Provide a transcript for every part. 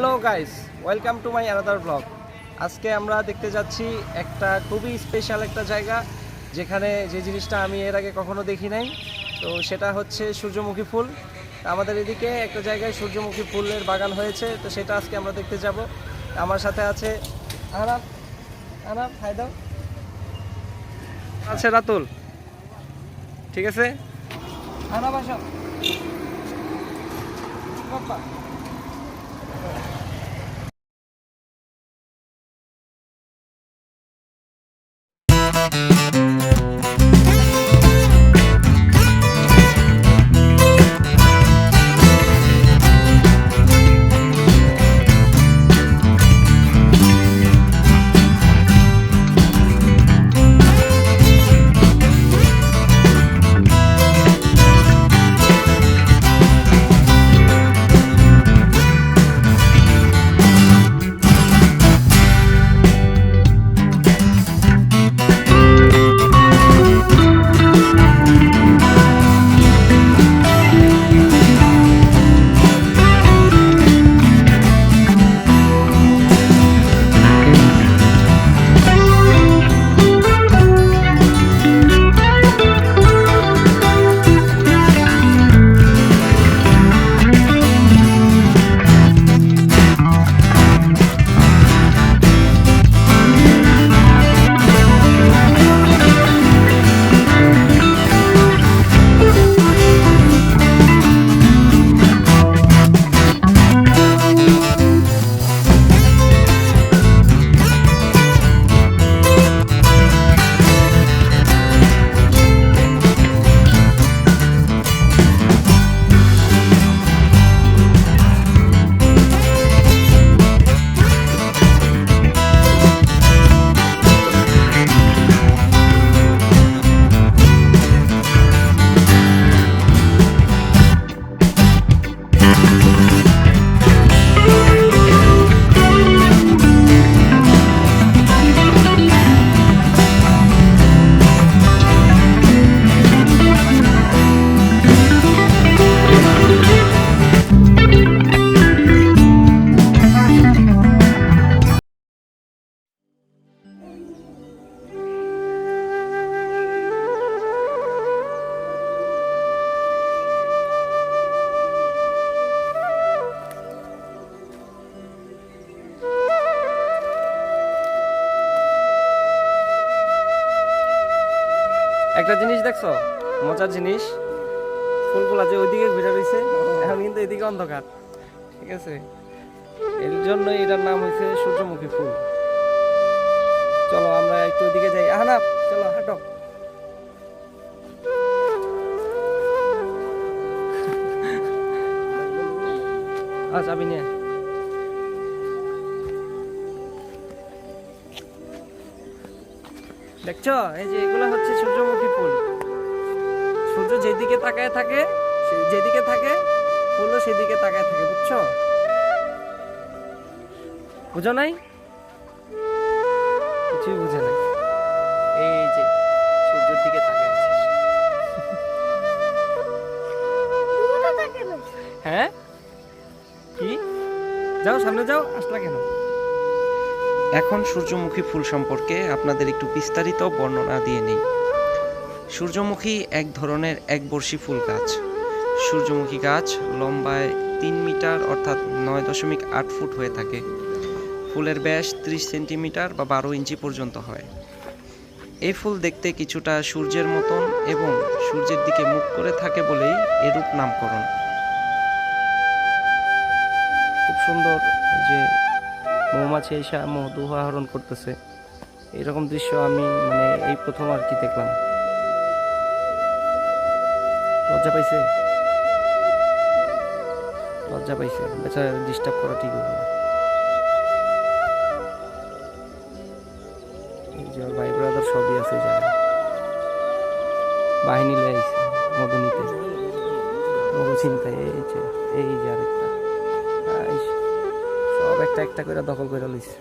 Hello guys welcome to my another blog. আজকে আমরা দেখতে যাচ্ছি একটা খুবই স্পেশাল একটা জায়গা যেখানে যে জিনিসটা আমি এর আগে কখনো দেখি নাই। তো সেটা হচ্ছে সূর্যমুখী ফুল। আমাদের এদিকে একটা জায়গায় সূর্যমুখী ফুলের বাগান হয়েছে তো সেটা আজকে আমরা দেখতে যাব। আমার সাথে আছে আনাপ আনাপ হাই আছে রাতুল। ঠিক আছে? আনাপ আসো। Thank you. একটা জিনিস দেখছ? মজার জিনিস? ফুলগুলা যে ওইদিকে ঘুরে রয়েছে এখন কিন্তু এদিকে অন্ধকার। ঠিক আছে? এর জন্য এটার নাম হয়েছে সূর্যমুখী ফুল। চলো আমরা একটু ওইদিকে যাই। আহানা চলো হাঁটো। আচ্ছা চাবি নিয়ে দেখছ? এই যে এগুলো হচ্ছে সূর্যমুখী ফুল। সূর্য যেদিকে তাকায় থাকে যেদিকে থাকে ফুলও সেদিকে তাকায় থাকে বুঝছ? বুঝো নাই? কিছুই বুঝে নাই। এই যে সূর্যের দিকে তাকায় আছে। হ্যাঁ? কি? যাও সামনে যাও আসলা কেন? এখন সূর্যমুখী ফুল সম্পর্কে আপনাদের একটু বিস্তারিত বর্ণনা দিয়ে নেই। সূর্যমুখী এক ধরনের একবর্ষী ফুল গাছ। সূর্যমুখী গাছ লম্বায় তিন মিটার অর্থাৎ নয় দশমিক আট ফুট হয়ে থাকে। ফুলের ব্যাস ত্রিশ সেন্টিমিটার বা বারো ইঞ্চি পর্যন্ত হয়। এই ফুল দেখতে কিছুটা সূর্যের মতন এবং সূর্যের দিকে মুখ করে থাকে বলেই এরূপ নামকরণ। খুব সুন্দর যে মৌমাছি এসে মধু আহরণ করতেছে। এরকম দৃশ্য আমি মানে এই প্রথম আর কি দেখলাম। লজ্জা পাইছে? লজ্জা পাইছে। বেচারা ডিস্টার্ব করা ঠিক হবে ভাই ব্রাদার সবই আছে যারা বাহিনী লয়ে আইছে মধু নিতে মধু চিন্তায় এই যে এই যে আরেকটা। একটা একটা করে দখল করে লইছে।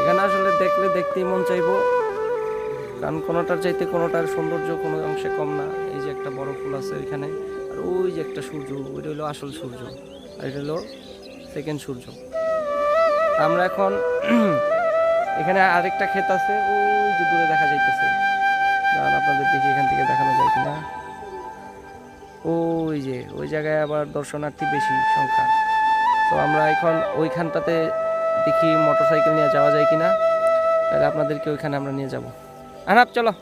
এখানে আসলে দেখলে দেখতেই মন চাইব, কারণ কোনোটার চাইতে কোনোটার সৌন্দর্য কোনো অংশে কম না। এই যে একটা বড় ফুল আছে এখানে, আর ওই যে একটা সূর্য, ওইটা হলো আসল সূর্য, আর এটা হলো সেকেন্ড সূর্য। আমরা এখন এখানে আরেকটা ক্ষেত আছে, ওই যে দূরে দেখা যাইতেছে। দাঁড়ান, আপনাদের দেখি এখান থেকে দেখানো যায় কিনা। ওই যে, ওই জায়গায় আবার দর্শনার্থী বেশি সংখ্যা। তো আমরা এখন ওইখানটাতে দেখি মোটর সাইকেল নিয়ে যাওয়া যায় কিনা। তাহলে আপনাদেরকে ওইখানে আমরা নিয়ে যাব। আনাপ, চলো।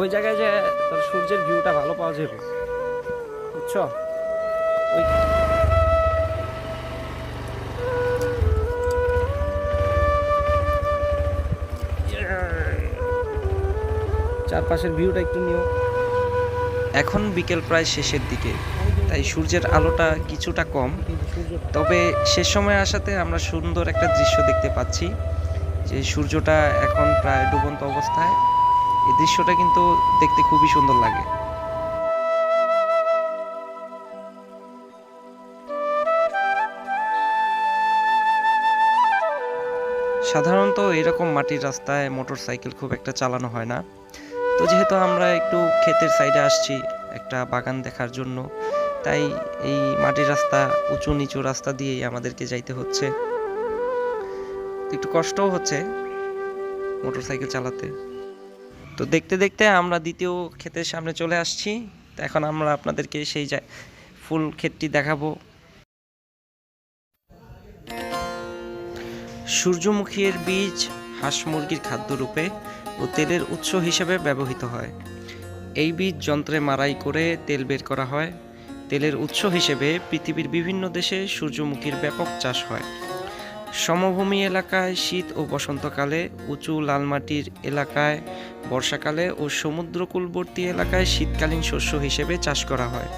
ওই জায়গায় যে সূর্যের ভিউটা ভালো পাওয়া যাবে। বুঝছ? ওই চারপাশের ভিউটা একটু নিও। এখন বিকেল প্রায় শেষের দিকে, তাই সূর্যের আলোটা কিছুটা কম। তবে শেষ সময় আসাতে আমরা সুন্দর একটা দৃশ্য দেখতে পাচ্ছি, যে সূর্যটা এখন প্রায় ডুবন্ত অবস্থায়। এই দৃশ্যটা কিন্তু দেখতে খুবই সুন্দর লাগে। সাধারণত এরকম মাটির রাস্তায় মোটর সাইকেল খুব একটা চালানো হয় না। তো যেহেতু আমরা একটু ক্ষেতের সাইডে আসছি, একটা বাগান দেখার জন্য, তাই এই মাটির রাস্তা, উঁচু নিচু রাস্তা দিয়েই আমাদেরকে যাইতে হচ্ছে। একটু কষ্টও হচ্ছে মোটর সাইকেল চালাতে। তো দেখতে দেখতে আমরা দ্বিতীয় ক্ষেতের সামনে চলে আসছি। এখন আমরা আপনাদেরকে সেই ফুল ক্ষেতটি দেখাবো। সূর্যমুখীর বীজ হাঁস মুরগির খাদ্যরূপে ও তেলের উৎস হিসেবে ব্যবহৃত হয়। এই বীজ যন্ত্রে মারাই করে তেল বের করা হয়। তেলের উৎস হিসেবে পৃথিবীর বিভিন্ন দেশে সূর্যমুখীর ব্যাপক চাষ হয়। সমভূমি এলাকায় শীত ও বসন্তকালে উঁচু লাল মাটির এলাকায়, বর্ষাকালে ও সমুদ্রকূলবর্তী এলাকায় শীতকালীন শস্য হিসেবে চাষ করা হয়।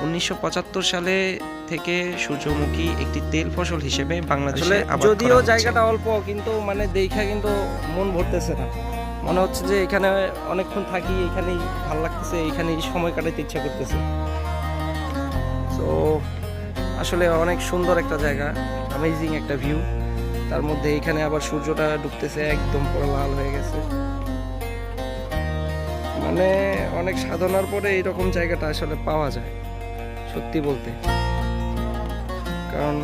উনিশশো পঁচাত্তর সালে থেকে সূর্যমুখী একটি তেল ফসল হিসেবে বাংলাদেশে যদিও জায়গাটা অল্প কিন্তু মানে দেখা কিন্তু মন ভরতেছে না। মনে হচ্ছে যে এখানে অনেকক্ষণ থাকি এখানেই ভালো লাগতেছে এখানেই সময় কাটাতে ইচ্ছা করতেছে। তো আসলে অনেক সুন্দর একটা জায়গা অ্যামেজিং একটা ভিউ তার মধ্যে এখানে আবার সূর্যটা ডুবতেছে একদম পুরো লাল হয়ে গেছে। মানে অনেক সাধনার পরে এইরকম জায়গাটা আসলে পাওয়া যায় সত্যি বলতে। কারণ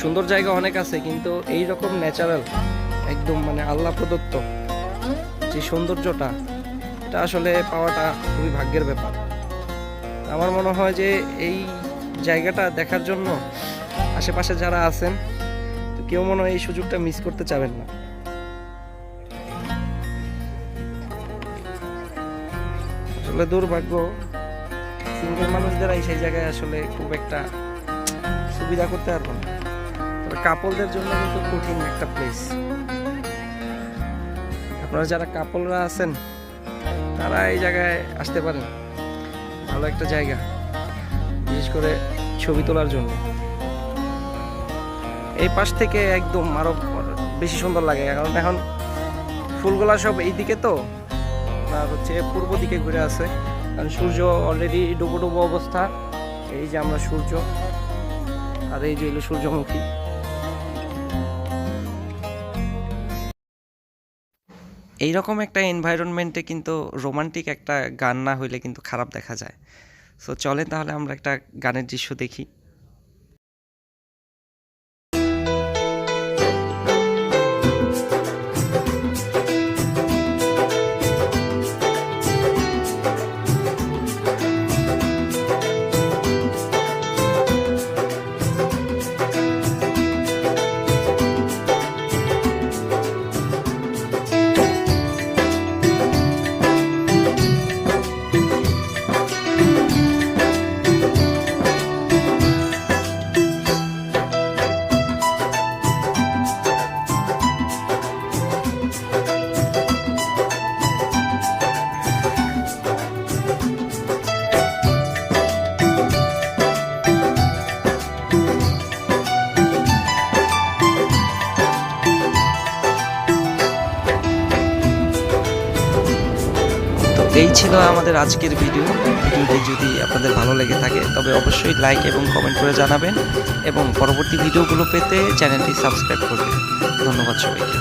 সুন্দর জায়গা অনেক আছে, কিন্তু এই রকম ন্যাচারাল একদম মানে আল্লাহ প্রদত্ত যে সৌন্দর্যটা, এটা আসলে পাওয়াটা খুবই ভাগ্যের ব্যাপার। আমার মনে হয় যে এই জায়গাটা দেখার জন্য আশেপাশে যারা আছেন, তো কেউ মনে হয় এই সুযোগটা মিস করতে চাবেন না। আসলে দুর্ভাগ্য সিঙ্গেল মানুষদেরাই সেই জায়গায় আসলে খুব একটা সুবিধা করতে পারব না। কাপলদের জন্য কিন্তু কঠিন একটা প্লেস আপনারা যারা কাপলরা আছেন, তারা এই জায়গায় আসতে পারেন। ভালো একটা জায়গা। বিশেষ করে ছবি তোলার জন্য। এই পাশ থেকে একদম আরও বেশি সুন্দর লাগে, কারণ এখন ফুলগুলা সব এই দিকে তো। আর হচ্ছে পূর্ব দিকে ঘুরে আছে। কারণ সূর্য অলরেডি ডুবো ডুবো অবস্থা। এই যে আমরা সূর্য আর এই যে হলো সূর্যমুখী। এইরকম একটা এনভায়রনমেন্টে কিন্তু রোমান্টিক একটা গান না হইলে কিন্তু খারাপ দেখা যায়। সো চলে তাহলে আমরা একটা গানের দৃশ্য দেখি। এই ছিল আমাদের আজকের ভিডিও। ভিডিওটি যদি আপনাদের ভালো লেগে থাকে, তবে অবশ্যই লাইক এবং কমেন্ট করে জানাবেন এবং পরবর্তী ভিডিওগুলো পেতে চ্যানেলটি সাবস্ক্রাইব করবেন। ধন্যবাদ সবাইকে।